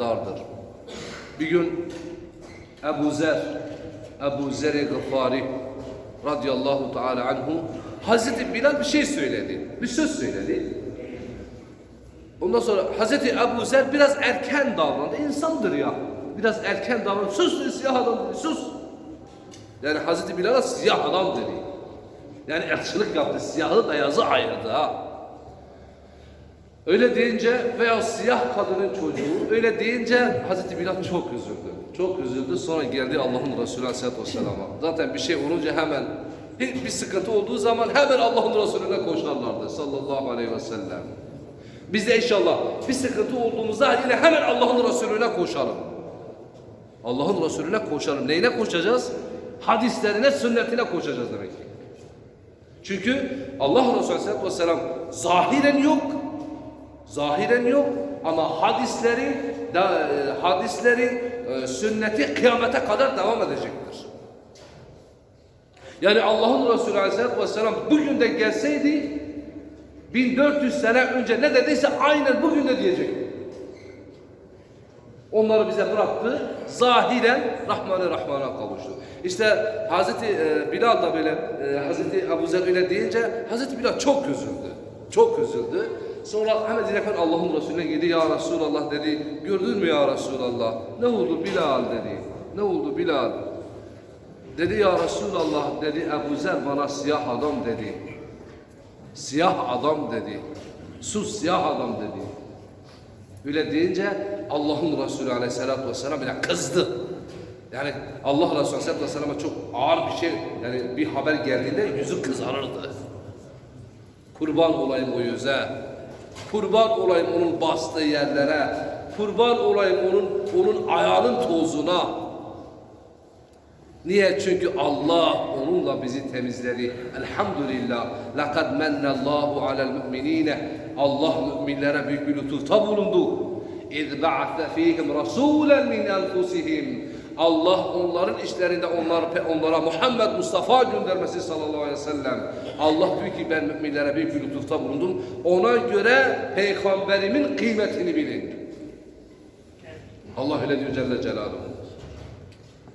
dardır. Bir gün Ebu Zer, Ebu Zer-i Gıffari radıyallahu teala anhu Hazreti Bilal bir şey söyledi. Bir söz söyledi. Ondan sonra Hazreti Ebu Zer biraz erken davrandı. İnsandır ya. Biraz erken davrandı. Sus siyah adam dedi. Sus. Yani Hazreti Bilal'a siyah adam dedi. Yani ırkçılık yaptı. Siyahı beyazı ayırdı ha. Öyle deyince veya siyah kadının çocuğu öyle deyince Hazreti Bilal çok üzüldü. Çok üzüldü. Sonra geldi Allah'ın Resulü Aleyhisselatü Vesselam'a. Zaten bir şey olunca hemen bir, sıkıntı olduğu zaman hemen Allah'ın Resulüne koşarlardı sallallahu aleyhi ve sellem. Biz de inşallah bir sıkıntı olduğumuzda yine hemen Allah'ın Resulüne koşalım. Allah'ın Resulüne koşalım. Neyine koşacağız? Hadislerine, sünnetine koşacağız demek ki. Çünkü Allah Resulü Aleyhisselatü Vesselam zahiren yok, zahiren yok ama hadisleri da, e, hadisleri e, sünneti kıyamete kadar devam edecektir. Yani Allah'ın Resulü Aleyhisselatü Vesselam bugün de gelseydi 1400 sene önce ne dediyse aynen bugün de diyecekti. Onları bize bıraktı. Zahiren Rahman-ı Rahman'a kavuştu. İşte Hazreti e, Bilal da böyle Hazreti Ebu Zer öyle deyince Hazreti Bilal çok üzüldü. Çok üzüldü. Sonra hemen direkt Allah'ın Resulüne gitti. Ya Resulallah dedi. Gördün mü ya Resulallah? Ne oldu Bilal dedi. Ne oldu Bilal? Dedi ya Resulallah dedi Ebu Zer bana siyah adam dedi. Siyah adam dedi. Sus siyah adam dedi. Öyle deyince Allah'ın Resulü Aleyhisselatü Vesselam bile kızdı. Yani Allah Resulü Aleyhisselatü Vesselam'a çok ağır bir şey, yani bir haber geldiğinde yüzü kızarırdı. Kurban olayım o yüze. Kurban olayım onun bastığı yerlere. Kurban olayım onun onun ayağının tozuna. Niye? Çünkü Allah onunla bizi temizledi. Elhamdülillah. Lekad mennallahu alel müminine. Allah müminlere büyük bir lütufta bulundu. İz ba'athe fihim rasulen min enfusihim. Allah onların işlerinde onlar, onlara Muhammed Mustafa göndermesi sallallahu aleyhi ve sellem. Allah diyor ki ben müminlere büyük bir lütufta bulundum. Ona göre peygamberimin kıymetini bilin. Allah öyle diyor Celle Celaluhu.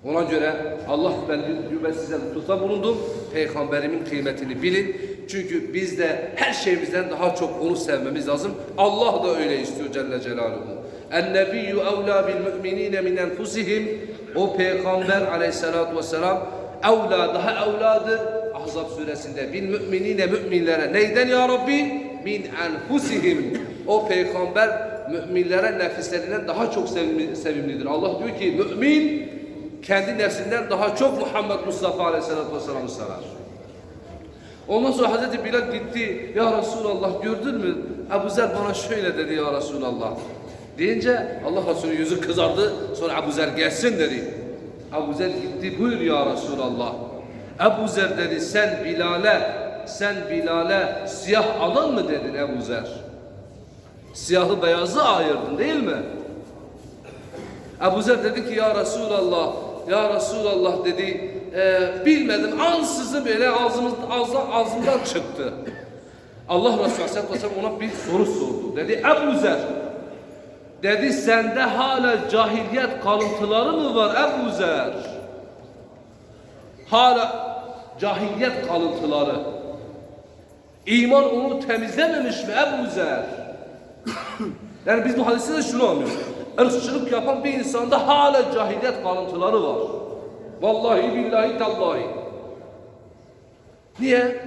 Ona göre Allah ben ben size lütufta bulundum. Peygamberimin kıymetini bilin. Çünkü biz de her şeyimizden daha çok onu sevmemiz lazım. Allah da öyle istiyor Celle Celaluhu. Evlâ bil müminîne min enfusihim. O peygamber aleyhissalatu vesselam evlâ daha evladır. Ahzab suresinde bil müminine müminlere neyden ya Rabbi? Min enfusihim. O peygamber müminlere nefislerinden daha çok sevimli, sevimlidir. Allah diyor ki mümin kendi nefsinden daha çok Muhammed Mustafa Aleyhisselatü Vesselam'ı sever. Ondan sonra Hazreti Bilal gitti. Ya Resulallah gördün mü? Ebu Zer bana şöyle dedi ya Resulallah. Deyince Allah Resulü yüzü kızardı. Sonra Ebu Zer gelsin dedi. Ebu Zer gitti. Buyur ya Resulallah. Ebu Zer dedi sen Bilal'e sen Bilal'e siyah adam mı dedin Ebu Zer? Siyahı beyazı ayırdın değil mi? Ebu Zer dedi ki ya Resulallah, ya Resulallah dedi, e, bilmedim ansızın böyle ağzımız, ağzından, ağzımdan çıktı. Allah Resulü Aleyhisselatü Vesselam ona bir soru sordu. Dedi Ebu Zer, dedi sende hala cahiliyet kalıntıları mı var Ebu Zer? Hala cahiliyet kalıntıları. İman onu temizlememiş mi Ebu Zer? Yani biz bu hadiste de şunu anlıyoruz. Irkçılık yapan bir insanda hala cahiliyet kalıntıları var. Vallahi billahi tallahi. Niye?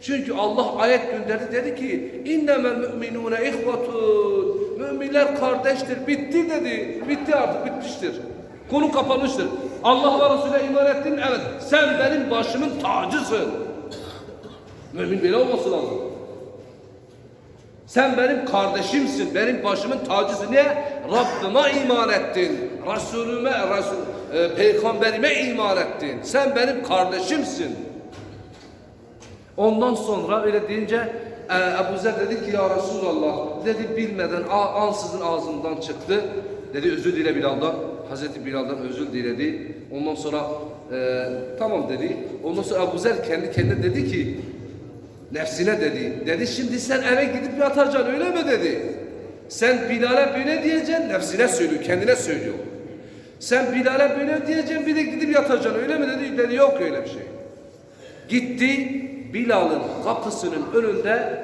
Çünkü Allah ayet gönderdi dedi ki innemel müminune ihvatun müminler kardeştir bitti dedi bitti artık bitmiştir konu kapanmıştır Allah ve Resulüne iman ettin evet sen benim başımın tacısın mümin böyle olması lazım sen benim kardeşimsin, benim başımın tacısın. Niye? Rabbime iman ettin. Resulüme, Resul, e, peygamberime iman ettin. Sen benim kardeşimsin. Ondan sonra öyle deyince Ebu Zer dedi ki ya Resulallah dedi bilmeden ansızın ağzımdan çıktı. Dedi özür dile Bilal'dan. Hazreti Bilal'dan özür diledi. Ondan sonra e, tamam dedi. Ondan sonra Ebu Zer kendi kendine dedi ki Nefsine dedi. Dedi şimdi sen eve gidip yatacaksın öyle mi dedi. Sen Bilal'e böyle diyeceksin, nefsine söylüyor, kendine söylüyor. Sen Bilal'e böyle diyeceksin, bir de gidip yatacaksın. Öyle mi dedi? Dedi yok öyle bir şey. Gitti Bilal'ın kapısının önünde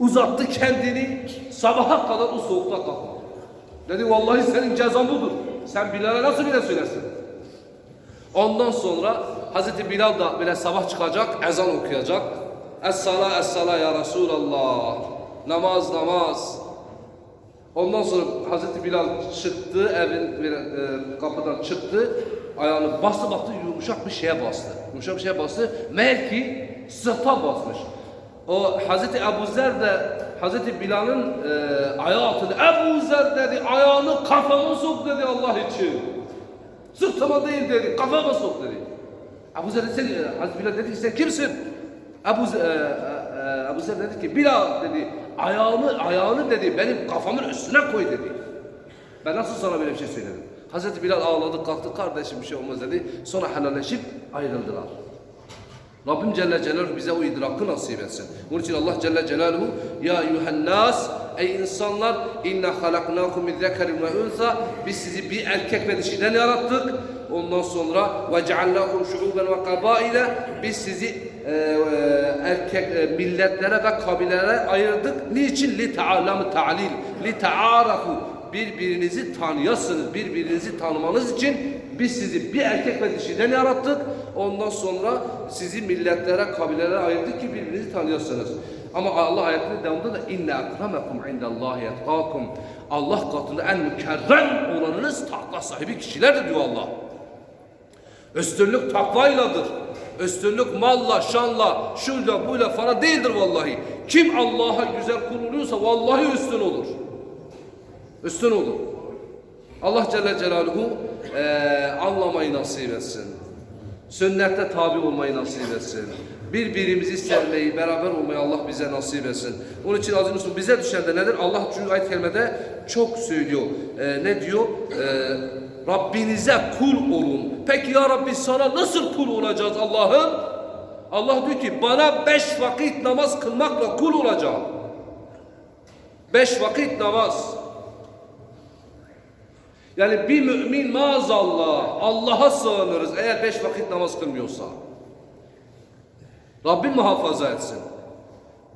uzattı kendini sabaha kadar o soğukta kalkmadı. Dedi vallahi senin cezan budur. Sen Bilal'e nasıl bile söylersin? Ondan sonra Hazreti Bilal da böyle sabah çıkacak, ezan okuyacak. Es-sala es-sala ya Resulallah. Namaz namaz. Ondan sonra Hazreti Bilal çıktı, evin böyle, e, kapıdan çıktı. Ayağını bastı baktı yumuşak bir şeye bastı. Yumuşak bir şeye bastı. Meğer ki sırta basmış. O Hazreti Ebu Zer de Hazreti Bilal'ın e, ayağı altında Ebu Zer dedi ayağını kafama sok dedi Allah için. Sırtıma değil dedi, kafama sok dedi. Ebu Zer dedi, sen, e, Hazreti Bilal dedi ki sen kimsin? Ebu, e, e, e, Ebu Zer dedi ki Bilal dedi, ayağını, ayağını dedi benim kafamın üstüne koy dedi. Ben nasıl sana böyle bir şey söyledim? Hazreti Bilal ağladı kalktı kardeşim bir şey olmaz dedi. Sonra helalleşip ayrıldılar. Rabbim Celle Celaluhu bize o idrakı nasip etsin. Bunun için Allah Celle Celaluhu ya eyyühen nas ey insanlar inna halaknakum min zekerin ve unsa biz sizi bir erkek ve dişiden yarattık. Ondan sonra ve ceallakum şuuben ve kabaile biz sizi e, e, erkek e, milletlere ve kabilelere ayırdık. Niçin? Li ta'alamı ta'lil, li ta'arafu birbirinizi tanıyasınız, birbirinizi tanımanız için biz sizi bir erkek ve dişiden yarattık. Ondan sonra sizi milletlere, kabilelere ayırdık ki birbirinizi tanıyasınız. Ama Allah ayetinin devamında da inne ekremekum indallahi etkakum. Allah katında en mükerrem olanınız takva sahibi kişilerdir diyor Allah. Üstünlük takvayladır. Üstünlük malla, şanla, şuyla, buyla falan değildir vallahi. Kim Allah'a güzel kuruluyorsa vallahi üstün olur. Üstün olur. Allah Celle Celaluhu eee anlamayı nasip etsin. Sünnette tabi olmayı nasip etsin. Birbirimizi sevmeyi, beraber olmayı Allah bize nasip etsin. Onun için aziz Müslüman bize düşen de nedir? Allah çünkü ayet kerimede çok söylüyor. Eee, ne diyor? Eee, Rabbinize kul olun. Peki ya Rabbi sana nasıl kul olacağız Allah'ım? Allah diyor ki bana beş vakit namaz kılmakla kul olacağım. Beş vakit namaz. Yani bir mümin maazallah Allah'a sığınırız eğer beş vakit namaz kılmıyorsa. Rabbim muhafaza etsin.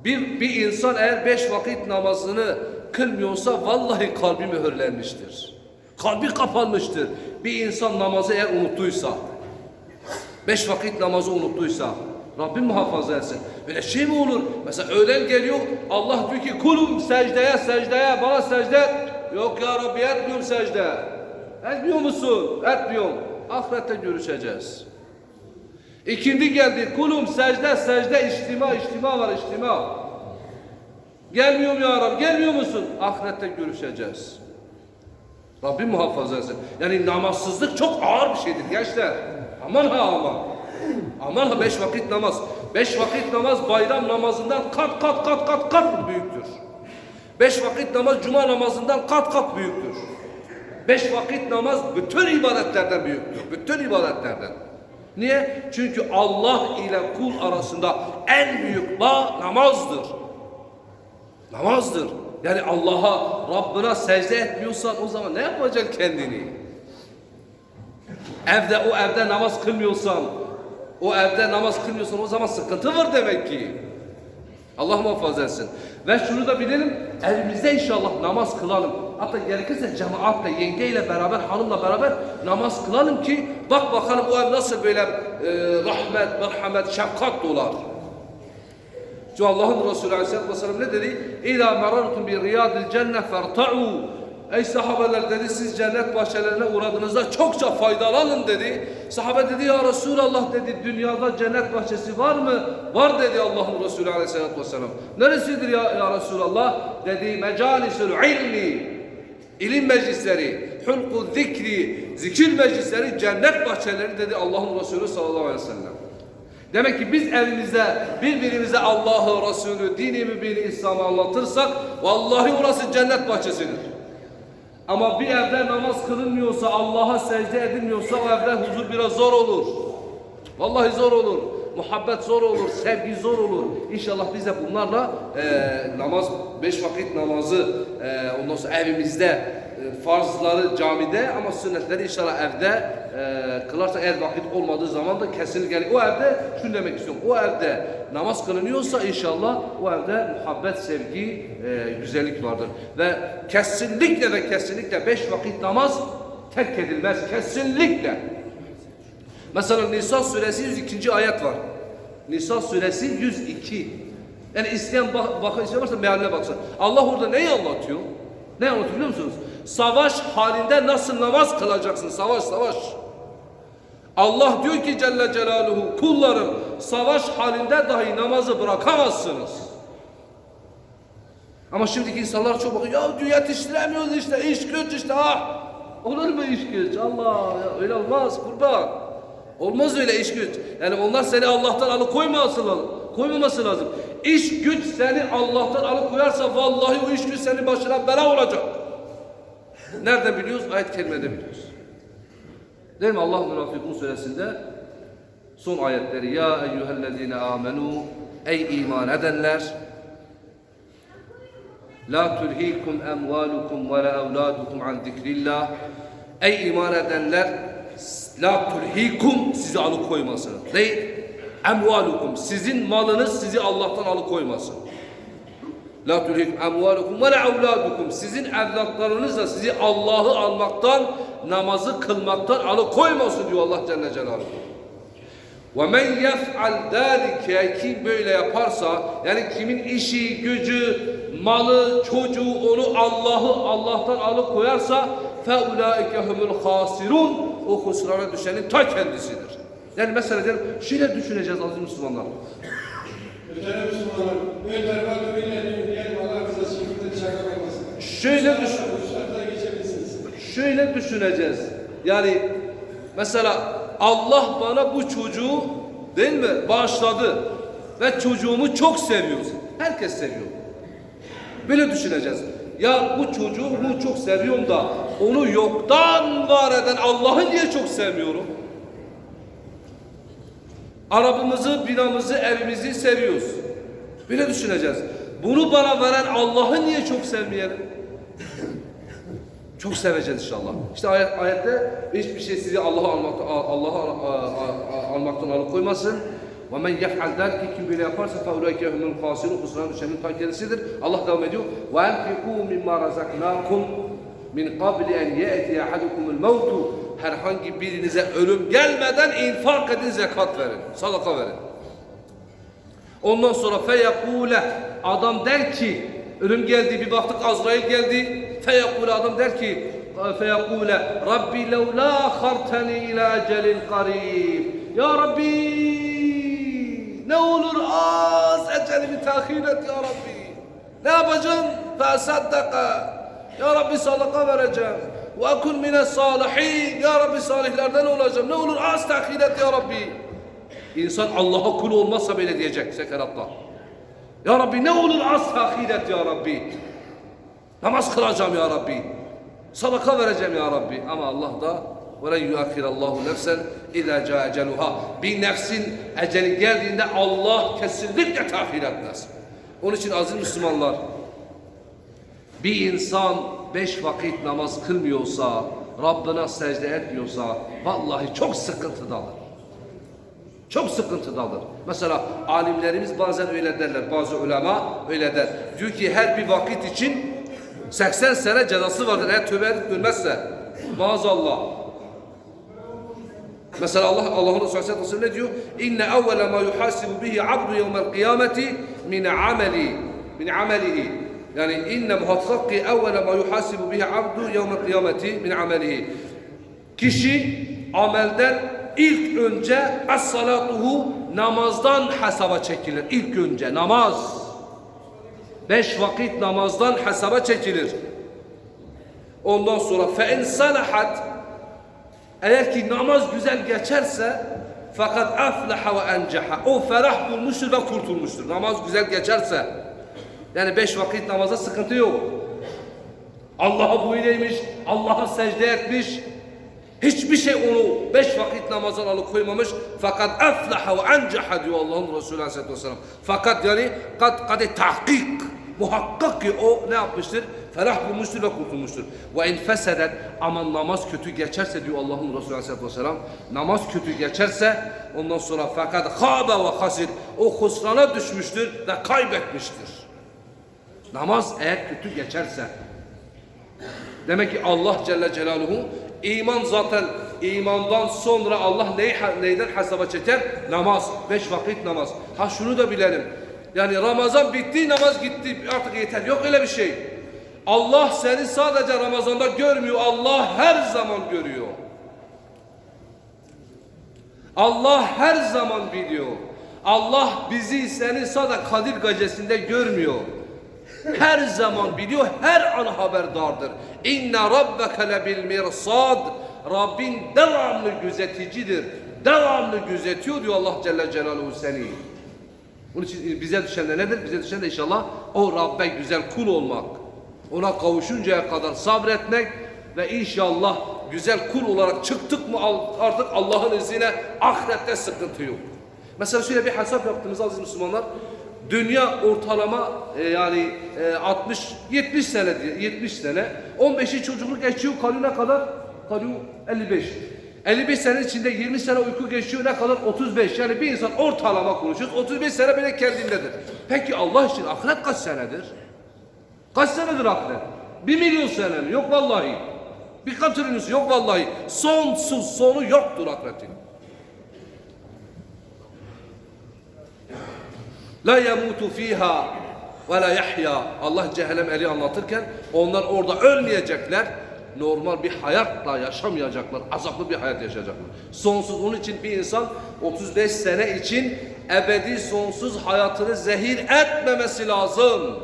Bir, bir insan eğer beş vakit namazını kılmıyorsa vallahi kalbi mühürlenmiştir. Kalbi kapanmıştır. Bir insan namazı eğer unuttuysa, beş vakit namazı unuttuysa, Rabbim muhafaza etsin. Böyle şey mi olur? Mesela öğlen geliyor, Allah diyor ki kulum secdeye secdeye bana secde. Yok ya Rabbi etmiyorum secde. Etmiyor musun? Etmiyorum. Ahirette görüşeceğiz. İkindi geldi. Kulum secde secde içtima içtima var içtima. Gelmiyorum ya Rabbi. Gelmiyor musun? Ahirette görüşeceğiz. Rabbim muhafaza etsin. Yani namazsızlık çok ağır bir şeydir gençler. Aman ha aman. Aman ha beş vakit namaz. Beş vakit namaz bayram namazından kat kat kat kat kat büyüktür. Beş vakit namaz cuma namazından kat kat büyüktür. Beş vakit namaz bütün ibadetlerden büyüktür. Bütün ibadetlerden. Niye? Çünkü Allah ile kul arasında en büyük bağ namazdır. Namazdır. Yani Allah'a, Rabbına secde etmiyorsan o zaman ne yapacaksın kendini? Evde o evde namaz kılmıyorsan, o evde namaz kılmıyorsan o zaman sıkıntı var demek ki. Allah muhafaza etsin. Ve şunu da bilelim, evimizde inşallah namaz kılalım. Hatta gerekirse cemaatle, yengeyle beraber, hanımla beraber namaz kılalım ki bak bakalım o ev nasıl böyle e, rahmet, merhamet, şefkat dolar. Çünkü Allah'ın Resulü Aleyhisselatü Vesselam ne dedi? Merartum bi riyadil cennet ferta'u. Ey sahabeler dedi siz cennet bahçelerine uğradığınızda çokça faydalanın dedi. Sahabe dedi ya Resulallah dedi dünyada cennet bahçesi var mı? Var dedi Allah'ın Resulü Aleyhisselatü Vesselam. Neresidir ya, ya Resulallah? Dedi mecalisül ilmi. İlim meclisleri, hulku zikri, zikir meclisleri, cennet bahçeleri dedi Allah'ın Resulü sallallahu aleyhi ve sellem. Demek ki biz evimizde birbirimize Allah'ı, Resulü, dini mübini İslam'ı anlatırsak vallahi orası cennet bahçesidir. Ama bir evde namaz kılınmıyorsa, Allah'a secde edilmiyorsa o evde huzur biraz zor olur. Vallahi zor olur. muhabbet zor olur, sevgi zor olur. İnşallah biz de bunlarla e, namaz, beş vakit namazı e, ondan sonra evimizde farzları camide ama sünnetleri inşallah evde e, kılarsak eğer vakit olmadığı zaman da kesinlikle yani o evde şunu demek istiyorum. O evde namaz kılınıyorsa inşallah o evde muhabbet, sevgi, e, güzellik vardır. Ve kesinlikle ve kesinlikle beş vakit namaz terk edilmez. Kesinlikle. Mesela Nisa suresi 102. ayet var. Nisa suresi 102. Yani isteyen bak, bakın isteyen varsa mealine baksın. Allah orada neyi anlatıyor? Ne anlatıyor biliyor musunuz? Savaş halinde nasıl namaz kılacaksın? Savaş savaş. Allah diyor ki Celle Celaluhu kullarım savaş halinde dahi namazı bırakamazsınız. Ama şimdiki insanlar çok bakıyor ya diyor yetiştiremiyoruz işte iş güç işte ah. Olur mu iş güç? Allah ya öyle olmaz kurban. Olmaz öyle iş güç. Yani onlar seni Allah'tan alıkoymaması lazım. Koymaması lazım. İş güç seni Allah'tan alıkoyarsa vallahi o iş güç senin başına bela olacak. Nerede biliyoruz? Ayet-i kerimede biliyoruz. Değil mi? Allah Münafıkun suresinde son ayetleri ya eyyühellezine amenu ey iman edenler la tulhikum emvalukum ve la evladukum an zikrillah. Ey iman edenler la tulhikum sizi alıkoymasın. Değil. Emvalukum sizin malınız sizi Allah'tan alıkoymasın La tulhikum emvalukum ve la evladukum. Sizin evlatlarınız da sizi Allah'ı almaktan, namazı kılmaktan alıkoymasın diyor Allah Celle Celaluhu. Ve men yef'al zâlike kim böyle yaparsa yani kimin işi, gücü, malı, çocuğu onu Allah'ı Allah'tan alıkoyarsa fe ulaike humul hasirun o husrana düşenin ta kendisidir. Yani mesela diyelim, şöyle düşüneceğiz aziz Müslümanlar. Muhterem Müslümanlar, ön tarafa dönülelim diyelim Allah bize şekilde çakamaymasın. Şöyle şöyle düşüneceğiz. Yani mesela Allah bana bu çocuğu değil mi bağışladı ve çocuğumu çok seviyoruz. Herkes seviyor. Böyle düşüneceğiz. Ya bu çocuğumu çok seviyorum da onu yoktan var eden Allah'ı niye çok sevmiyorum? Arabamızı, binamızı, evimizi seviyoruz. Böyle düşüneceğiz. Bunu bana veren Allah'ı niye çok sevmeyelim? Çok seveceğiz inşallah. İşte ayet, ayette hiçbir şey sizi Allah'a almaktan, Allah'a almaktan alıkoymasın. Men yef'al derki kim böyle yaparsa ulaike humul khasirun husran düşenin ta kendisidir. Allah devam ediyor. Enfiku mimma razaknakum min qabli en ye'ti ahadukumul mevtu herhangi birinize ölüm gelmeden infak edin, zekat verin, sadaka verin. Ondan sonra feyekule adam der ki ölüm geldi bir baktık Azrail geldi. Feyekule adam der ki feyekule Rabbi levla akharteni ila ecelin karib Ya Rabbi ne olur az ecelimi tahir et ya Rabbi. Ne yapacağım fesaddaka Ya Rabbi sadaka vereceğim. Ve akun mine salihin. Ya Rabbi salihlerden olacağım. Ne olur az tahir et ya Rabbi. İnsan Allah'a kul olmazsa böyle diyecek sekeratta. Ya Rabbi ne olur az tahir et ya Rabbi. Namaz kılacağım ya Rabbi. Sadaka vereceğim ya Rabbi. Ama Allah da وَلَنْ يُؤَخِّرَ اللّٰهُ نَفْسًا اِذَا جَاءَ اَجَلُهَا Bir nefsin eceli geldiğinde Allah kesinlikle tahir etmez. Onun için aziz Müslümanlar bir insan beş vakit namaz kılmıyorsa, Rabbine secde etmiyorsa vallahi çok sıkıntıdadır. Çok sıkıntıdadır. Mesela alimlerimiz bazen öyle derler. Bazı ulema öyle der. Diyor ki her bir vakit için 80 sene cezası vardır. Eğer tövbe edip dönmezse. Maazallah. Mesela Allah Allah'ın Resulü Aleyhisselatü Vesselam ne diyor? İnne evvele ma yuhasibu bihi abdu yevmel kıyameti min ameli min amelihi. Yani inne muhakkak ki evvele ma yuhasibu bihi abdu yevmel kıyameti min amelihi. Kişi amelden ilk önce es-salatuhu namazdan hesaba çekilir. İlk önce namaz. Beş vakit namazdan hesaba çekilir. Ondan sonra fe in salahat eğer ki namaz güzel geçerse fakat aflaha ve encaha o ferah bulmuştur ve kurtulmuştur. Namaz güzel geçerse yani beş vakit namaza sıkıntı yok. Allah'a boyun Allah'a secde etmiş, Hiçbir şey onu beş vakit namazdan alıkoymamış. Fakat eflaha ve encaha diyor Allah'ın Resulü Aleyhisselatü Vesselam. Fakat yani kad, kad tahkik. Muhakkak ki o ne yapmıştır? Felah bulmuştur ve kurtulmuştur. Ve in feseden ama namaz kötü geçerse diyor Allah'ın Resulü Aleyhisselatü Vesselam. Namaz kötü geçerse ondan sonra fakat hâbe ve hasir. O husrana düşmüştür ve kaybetmiştir. Namaz eğer kötü geçerse Demek ki Allah Celle Celaluhu iman zaten imandan sonra Allah neyi, neyden hesaba çeker? Namaz. Beş vakit namaz. Ha şunu da bilelim. Yani Ramazan bitti namaz gitti artık yeter. Yok öyle bir şey. Allah seni sadece Ramazan'da görmüyor. Allah her zaman görüyor. Allah her zaman biliyor. Allah bizi seni sadece Kadir gecesinde görmüyor. Her zaman biliyor, her an haberdardır. İnne rabbeke lebil mirsad. Rabbin devamlı gözeticidir. Devamlı gözetiyor diyor Allah Celle Celaluhu seni. Bunun için bize düşen de nedir? Bize düşen de inşallah o Rabbe güzel kul olmak. Ona kavuşuncaya kadar sabretmek ve inşallah güzel kul olarak çıktık mı artık Allah'ın izniyle ahirette sıkıntı yok. Mesela şöyle bir hesap yaptığımız aziz Müslümanlar. Dünya ortalama e, yani e, 60 70 sene diye 70 sene 15'i çocukluk geçiyor kalıyor ne kadar? Kalıyor 55. 55 sene içinde 20 sene uyku geçiyor ne kadar? 35. Yani bir insan ortalama konuşuyoruz. 35 sene bile kendindedir. Peki Allah için ahiret kaç senedir? Kaç senedir ahiret? Bir milyon sene mi? Yok vallahi. Birkaç trilyon yok vallahi. Sonsuz sonu yoktur ahiretin. La yemutu fiha ve la yahya. Allah cehennem eri anlatırken onlar orada ölmeyecekler. Normal bir hayatla yaşamayacaklar. Azaplı bir hayat yaşayacaklar. Sonsuz onun için bir insan 35 sene için ebedi sonsuz hayatını zehir etmemesi lazım.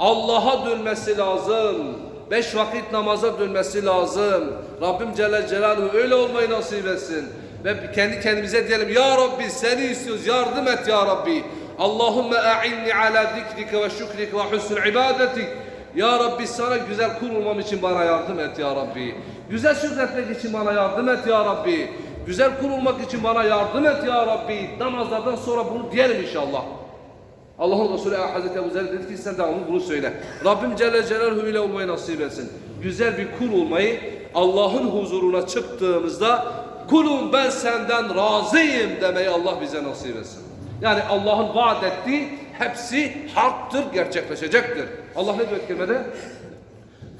Allah'a dönmesi lazım. Beş vakit namaza dönmesi lazım. Rabbim Celle Celaluhu öyle olmayı nasip etsin. Ve kendi kendimize diyelim Ya Rabbi seni istiyoruz yardım et Ya Rabbi. Allahümme a'inni ala zikrike ve şükrike ve husnul ibadetik. Ya Rabbi sana güzel kul olmam için bana yardım et Ya Rabbi. Güzel şükretmek için bana yardım et Ya Rabbi. Güzel kul olmak için bana yardım et Ya Rabbi. Namazlardan sonra bunu diyelim inşallah. Allah'ın Resulü Hazreti Ebu Zer dedi ki sen devamlı bunu söyle. Rabbim Celle Celaluhu ile olmayı nasip etsin. Güzel bir kul olmayı Allah'ın huzuruna çıktığımızda kulum ben senden razıyım demeyi Allah bize nasip etsin. Yani Allah'ın vaat ettiği hepsi haktır, gerçekleşecektir. Allah ne diyor kelimede?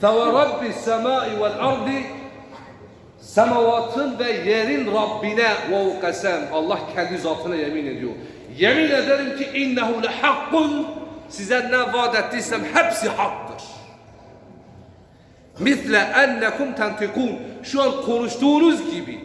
فَوَرَبِّ السَّمَاءِ وَالْاَرْضِ Semavatın ve yerin Rabbine ve kasem. Allah kendi zatına yemin ediyor. Yemin ederim ki innehu lehakkun. Size ne vaat ettiysem hepsi haktır. Misle ennekum tentikun. Şu an konuştuğunuz gibi.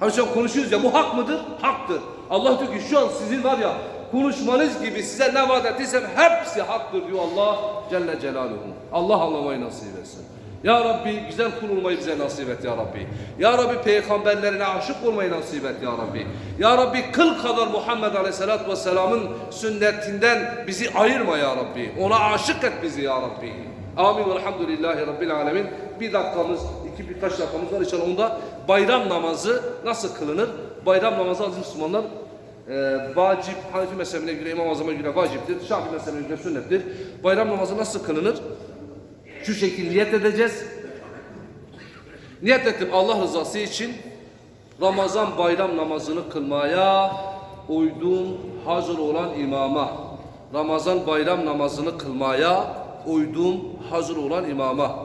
Hani şu an konuşuyoruz ya bu hak mıdır? Haktır. Allah diyor ki şu an sizin var ya konuşmanız gibi size ne vaat ettiysem hepsi haktır diyor Allah Celle Celaluhu. Allah anlamayı nasip etsin. Ya Rabbi güzel kul olmayı bize nasip et Ya Rabbi. Ya Rabbi peygamberlerine aşık olmayı nasip et Ya Rabbi. Ya Rabbi kıl kadar Muhammed Aleyhisselatü Vesselam'ın sünnetinden bizi ayırma Ya Rabbi. Ona aşık et bizi Ya Rabbi. Amin. Velhamdülillahi Rabbil Alemin. Bir dakikamız, iki birkaç dakikamız var inşallah. Onda bayram namazı nasıl kılınır? Bayram namazı aziz Müslümanlar e, vacip, Hanefi mezhebine göre, İmam Azam'a göre vaciptir. Şafii mezhebine göre sünnettir. Bayram namazı nasıl kılınır? Şu şekilde niyet edeceğiz. Niyet ettim Allah rızası için Ramazan bayram namazını kılmaya uydum hazır olan imama. Ramazan bayram namazını kılmaya uydum hazır olan imama.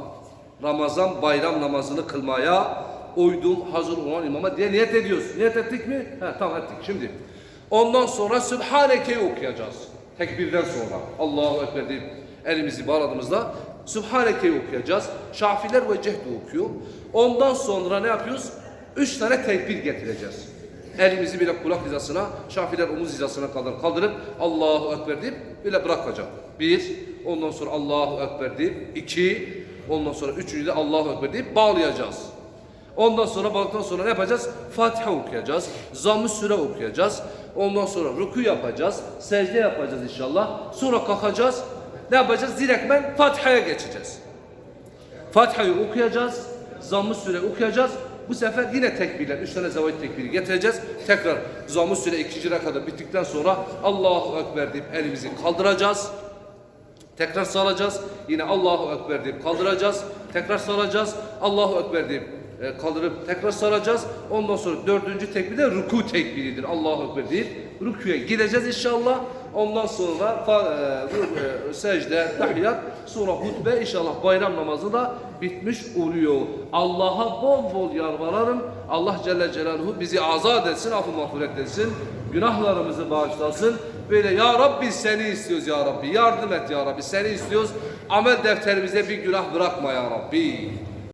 Ramazan bayram namazını kılmaya uydum hazır olan imama diye niyet ediyoruz. Niyet ettik mi? He, tamam ettik. Şimdi ondan sonra Sübhaneke'yi okuyacağız. Tekbirden sonra. Allahu Ekber deyip elimizi bağladığımızda Sübhaneke'yi okuyacağız. Şafiler ve Cehdi okuyor. Ondan sonra ne yapıyoruz? Üç tane tekbir getireceğiz. Elimizi bile kulak hizasına, Şafiler omuz hizasına kadar kaldırıp Allahu Ekber deyip bile bırakacak. Bir, ondan sonra Allahu Ekber deyip iki, ondan sonra üçüncü de Allahu Ekber deyip bağlayacağız. Ondan sonra bağladıktan sonra ne yapacağız? Fatiha okuyacağız. Zamm-ı Süre okuyacağız. Ondan sonra ruku yapacağız. Secde yapacağız inşallah. Sonra kalkacağız. Ne yapacağız? Direktmen Fatiha'ya geçeceğiz. Fatiha'yı okuyacağız. zamm-ı sure okuyacağız. Bu sefer yine tekbirler, üç tane zevaid tekbiri getireceğiz. Tekrar zamm-ı sure ikinci rekada bittikten sonra Allahu Ekber deyip elimizi kaldıracağız. Tekrar salacağız. Yine Allahu Ekber deyip kaldıracağız. Tekrar salacağız. Allahu Ekber deyip e, kaldırıp tekrar saracağız. Ondan sonra dördüncü tekbir de ruku tekbiridir. Allahu Ekber deyip rüküye gideceğiz inşallah. Ondan sonra fa, e, e, secde, tahiyyat, sonra hutbe inşallah bayram namazı da bitmiş oluyor. Allah'a bol bol yalvarırım. Allah Celle Celaluhu bizi azat etsin, affı mağfiret etsin. Günahlarımızı bağışlasın. Böyle ya Rabbi seni istiyoruz ya Rabbi. Yardım et ya Rabbi. Seni istiyoruz. Amel defterimize bir günah bırakma ya Rabbi.